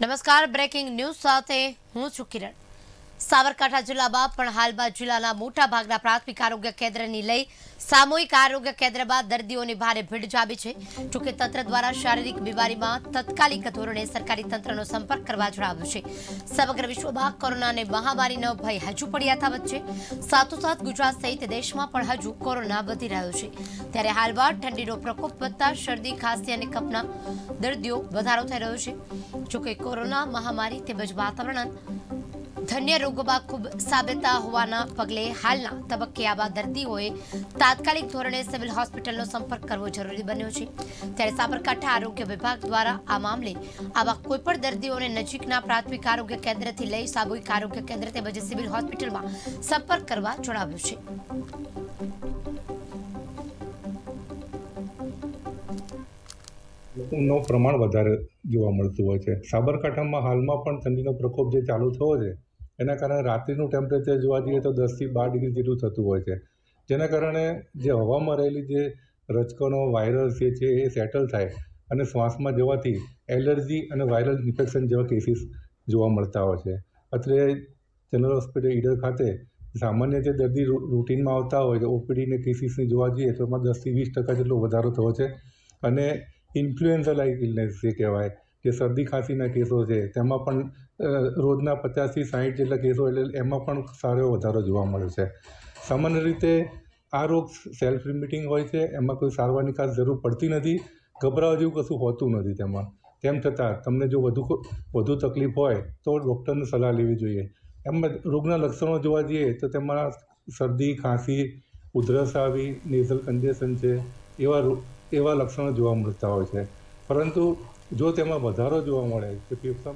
નમસ્કાર breaking news સાથે હું છું કિરણ. સાબરકાંઠા જિલ્લામાં પણ હાલમાં જિલ્લાના મોટા ભાગના પ્રાથમિક આરોગ્ય કેન્દ્રની લઈ સામૂહિક આરોગ્ય કેન્દ્રમાં દર્દીઓની ભારે ભીડ જામી છે. જોકે તંત્ર દ્વારા શારીરિક બીમારીમાં તત્કાલિક ધોરણે સરકારી તંત્રનો સંપર્ક કરવા જણાવ્યું છે. સમગ્ર વિશ્વમાં કોરોનાની મહામારીનો ભય હજુ પણ યથાવત છે. સાથોસાથ ગુજરાત સહિત દેશમાં પણ હજુ કોરોના વધી રહ્યો છે. ત્યારે હાલમાં ઠંડીનો પ્રકોપ વધતા શરદી, ખાંસી અને કફના દર્દીઓ વધારો થઈ રહ્યો છે. જોકે કોરોના મહામારી તેમજ વાતાવરણ ધન્ય રોગોમાં ખૂબ સાબિતા હોવાના પગલે હાલના તબક્કે આવા દર્દીઓએ તાત્કાલિક ધોરણે સિવિલ હોસ્પિટલનો સંપર્ક કરવો જરૂરી બન્યો છે. ત્યારે સાબરકાંઠા આરોગ્ય વિભાગ દ્વારા આ મામલે આવા કોઈપણ દર્દીઓને નજીકના પ્રાથમિક આરોગ્ય કેન્દ્રથી લઈ સામૂહિક આરોગ્ય કેન્દ્ર તેમજ સિવિલ હોસ્પિટલમાં સંપર્ક કરવા જણાવ્યું છે. નું પ્રમાણ વધારે જોવા મળતું હોય છે. સાબરકાંઠામાં હાલમાં પણ ઠંડીનો પ્રકોપ જે ચાલુ થયો છે એના કારણે રાત્રિનું ટેમ્પરેચર જોવા જઈએ તો દસથી બાર ડિગ્રી જેટલું થતું હોય છે. જેના કારણે જે હવામાં રહેલી જે રજકણો વાયરસ જે છે એ સેટલ થાય અને શ્વાસમાં જવાથી એલર્જી અને વાયરલ ઇન્ફેક્શન જેવા કેસીસ જોવા મળતા હોય છે. અત્રે જનરલ હોસ્પિટલ ઈડર ખાતે સામાન્ય જે દર્દી રૂટીનમાં આવતા હોય છે ઓપીડીને કેસીસને જોવા જઈએ તો એમાં દસથી વીસ ટકા જેટલો વધારો થયો છે. અને ઇન્ફ્લુએન્ઝા લાઇક ઇલનેસ જે કહેવાય જે શરદી ખાંસીના કેસો છે, તેમાં પણ રોજના પચાસથી સાહીઠ જેટલા કેસો એટલે એમાં પણ સારો વધારો જોવા મળે છે. સામાન્ય રીતે આ રોગ સેલ્ફ લિમિટિંગ હોય છે, એમાં કોઈ સારવારની ખાસ જરૂર પડતી નથી, ગભરાવા જેવું કશું હોતું નથી તેમાં. તેમ છતાં, તમને જો વધુ વધુ તકલીફ હોય, તો ડૉક્ટરની સલાહ લેવી જોઈએ. એમાં રોગના લક્ષણો જોવા જઈએ, તો તેમાં શરદી, ખાંસી, ઉધરસ આવી નેઝલ કન્જેશન છે, એવા એવા લક્ષણો જોવા મળતા હોય છે. પરંતુ જો તેમાં વધારો જોવા મળે તો